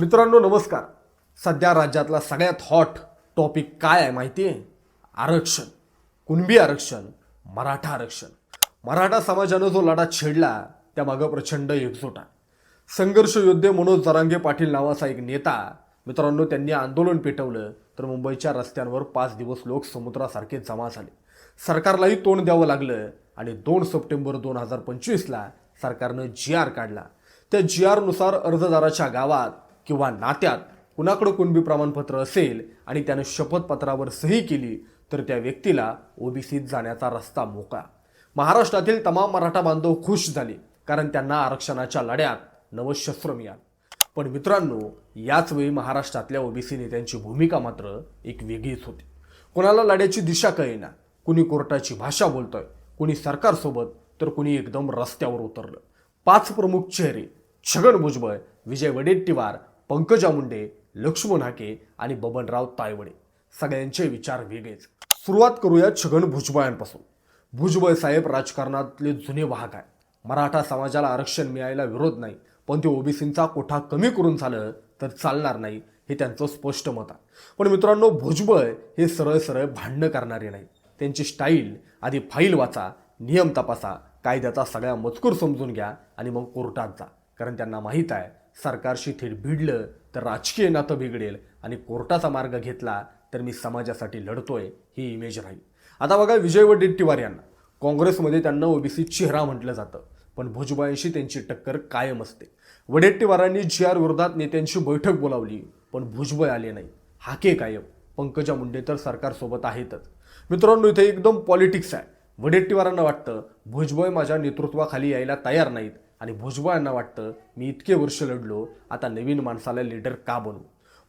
मित्रांनो नमस्कार. सध्या राज्यातला सगळ्यात हॉट टॉपिक काय आहे माहिती आहे आरक्षण. कुणबी आरक्षण? मराठा आरक्षण. मराठा समाजानं जो लढा छेडला त्यामागं प्रचंड एकजूट आहे. संघर्ष योद्धे मनोज जरांगे पाटील नावाचा एक नेता मित्रांनो त्यांनी आंदोलन पेटवलं तर मुंबईच्या रस्त्यांवर पाच दिवस लोक समुद्रासारखे जमा झाले. सरकारलाही तोंड द्यावं लागलं आणि दोन सप्टेंबर दोन हजार पंचवीसला सरकारनं जी आर काढला. त्या जी आरनुसार अर्जदाराच्या गावात किंवा नात्यात कुणाकडं कुणबी प्रमाणपत्र असेल आणि त्यानं शपथपत्रावर सही केली तर त्या व्यक्तीला ओबीसीत जाण्याचा रस्ता मोकळा. महाराष्ट्रातील तमाम मराठा बांधव खुश झाले कारण त्यांना आरक्षणाच्या लढ्यात नवशस्त्र मिळालं. पण मित्रांनो याच वेळी महाराष्ट्रातल्या ओबीसी नेत्यांची भूमिका मात्र एक वेगळीच होती. कोणाला लढ्याची दिशा कळेना कुणी कोर्टाची भाषा बोलतोय कुणी सरकारसोबत तर कुणी एकदम रस्त्यावर उतरलं. पाच प्रमुख चेहरे छगन भुजबळ विजय वडेट्टीवार पंकजा मुंडे लक्ष्मण हाके आणि बबनराव तायवडे. सगळ्यांचे विचार वेगळेच. सुरुवात करूया छगन भुजबळांपासून. भुजबळ साहेब राजकारणातले जुने वाहक आहे मराठा समाजाला आरक्षण मिळायला विरोध नाही. पण ते ओबीसींचा कोठा कमी करून झालं तर चालणार नाही हे त्यांचं स्पष्ट मत आहे. पण मित्रांनो भुजबळ हे सरळ सरळ भांडणं करणारे नाही त्यांची स्टाईल आधी फाईल वाचा नियम तपासा कायद्याचा सगळा मजकूर समजून घ्या आणि मग कोर्टात जा. कारण त्यांना माहीत आहे सरकारशी थेट भिडलं तर राजकीय नातं बिघडेल आणि कोर्टाचा मार्ग घेतला तर मी समाजासाठी लढतोय ही इमेज राहील. आता बघा विजय वडेट्टीवार यांना. काँग्रेसमध्ये त्यांना ओबीसी चेहरा म्हटलं जातं पण भुजबळांशी त्यांची टक्कर कायम असते. वडेट्टीवारांनी जी आर विरोधात नेत्यांची बैठक बोलावली पण भुजबळ आले नाही. हाके कायम. पंकजा मुंडे तर सरकारसोबत आहेतच. मित्रांनो इथे एकदम पॉलिटिक्स आहे. वडेट्टीवारांना वाटतं भुजबळ माझ्या नेतृत्वाखाली यायला तयार नाहीत. आणि भुजबळांना वाटतं मी इतके वर्ष लढलो आता नवीन माणसाला लीडर का बनवू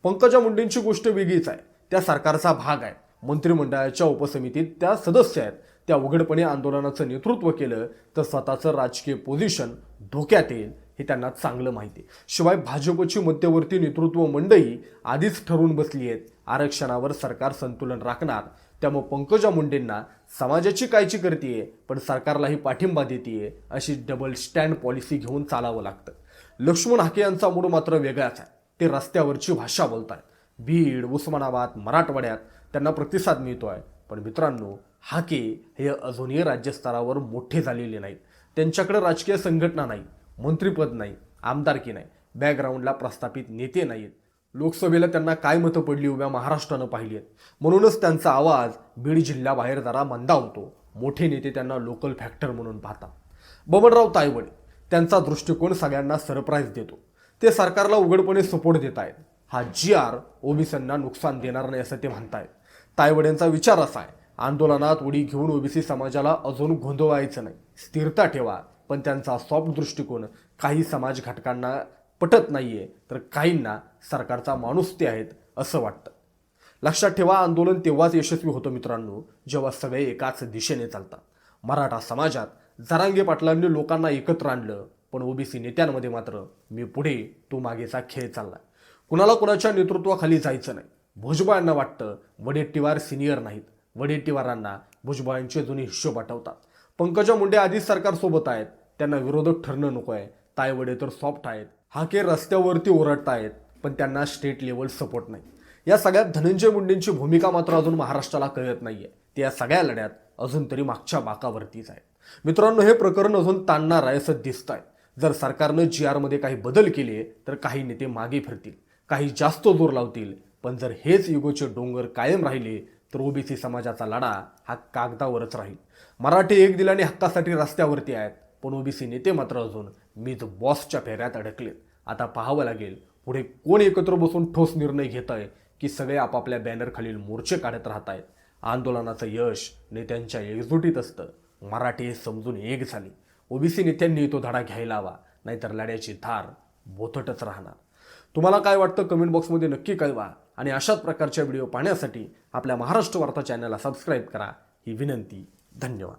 पंकजा मुंडेंची गोष्ट वेगळीच आहे. त्या सरकारचा भाग आहे. मंत्रिमंडळाच्या उपसमितीत त्या सदस्य आहेत. त्या उघडपणे आंदोलनाचं नेतृत्व केलं तर स्वतःचं राजकीय पोझिशन धोक्यात येईल हे त्यांना चांगलं माहिती आहे. शिवाय भाजपची मध्यवर्ती नेतृत्व मंडळी आधीच ठरवून बसली आहेत. आरक्षणावर सरकार संतुलन राखणार. त्यामुळे पंकजा मुंडेंना समाजाची कायची करतीये पण सरकारलाही पाठिंबा देतीये अशी डबल स्टँड पॉलिसी घेऊन चालावं लागतं. लक्ष्मण हाके यांचा मूड मात्र वेगळाच आहे. ते रस्त्यावरची भाषा बोलतात बीड उस्मानाबाद मराठवाड्यात त्यांना प्रतिसाद मिळतोय. पण मित्रांनो हाके हे अजूनही राज्यस्तरावर मोठे झालेले नाहीत. त्यांच्याकडे राजकीय संघटना नाही मंत्रिपद नाही आमदारकी नाही. बॅकग्राऊंडला प्रस्थापित नेते नाहीत. लोकसभेला त्यांना काय मतं पडली उभ्या महाराष्ट्रानं पाहिली आहेत? म्हणूनच त्यांचा आवाज बीड जिल्ह्याबाहेर जरा मंदावतो मोठे नेते त्यांना लोकल फॅक्टर म्हणून पाहतात. बबनराव तायवडे त्यांचा दृष्टिकोन सगळ्यांना सरप्राईज देतो. ते सरकारला उघडपणे सपोर्ट देत आहेत. हा जी आर ओबीसींना नुकसान देणार नाही असं ते म्हणतायत. तायवडेंचा विचार असा आहे आंदोलनात उडी घेऊन ओबीसी समाजाला अजून गोंधळायचं नाही. स्थिरता ठेवा पण त्यांचा सॉफ्ट दृष्टिकोन काही समाज घटकांना पटत नाही आहे तर काहींना सरकारचा माणूस ते आहेत असं वाटतं. लक्षात ठेवा आंदोलन तेव्हाच यशस्वी होतं मित्रांनो जेव्हा सगळे एकाच दिशेने चालतात. मराठा समाजात जरांगे पाटलांनी लोकांना एकत्र आणलं पण ओबीसी नेत्यांमध्ये मात्र मी पुढे तो मागेचा खेळ चालला कुणाला कुणाच्या नेतृत्वाखाली जायचं नाही. भुजबळांना वाटतं वडेट्टीवार सिनियर नाहीत. वडेट्टीवारांना भुजबळांचे जुने हिशोब आठवतात पंकजा मुंडे आधीच सरकारसोबत आहेत त्यांना विरोधक ठरणं नको आहे. तायवडे तर सॉफ्ट आहेत. हाके रस्त्यावरती ओरडतायत पण त्यांना स्टेट लेवल सपोर्ट नाही. या सगळ्यात धनंजय मुंडेंची भूमिका मात्र अजून महाराष्ट्राला कळत नाहीये. ते या सगळ्या लढ्यात अजून तरी मागच्या बाकावरतीच आहेत. मित्रांनो हे प्रकरण अजून ताणणार आहे असं दिसत आहे जर सरकारनं जी आरमध्ये काही बदल केले तर काही नेते मागे फिरतील काही जास्त जोर लावतील. पण जर हेच युगोचे डोंगर कायम राहिले तर ओबीसी समाजाचा लढा हा कागदावरच राहील. मराठी एक दिलाने हक्कासाठी रस्त्यावरती आहेत. पण ओबीसी नेते मात्र अजून मीच बॉसच्या फेऱ्यात अडकलेत आता पाहावं लागेल पुढे कोण एकत्र बसून ठोस निर्णय घेत आहे की सगळे आपापल्या बॅनरखालील मोर्चे काढत राहत आहेत आंदोलनाचं यश नेत्यांच्या एकजुटीत असतं. मराठी हे समजून एक झाली. ओबीसी नेत्यांनी तो धडा घ्यायला हवा नाहीतर लढ्याची धार बोथटच राहणार. तुम्हाला काय वाटतं कमेंट बॉक्समध्ये नक्की कळवा आणि अशाच प्रकारच्या व्हिडिओ पाहण्यासाठी आपल्या महाराष्ट्र वार्ता चॅनलला सबस्क्राईब करा. ही विनंती धन्यवाद.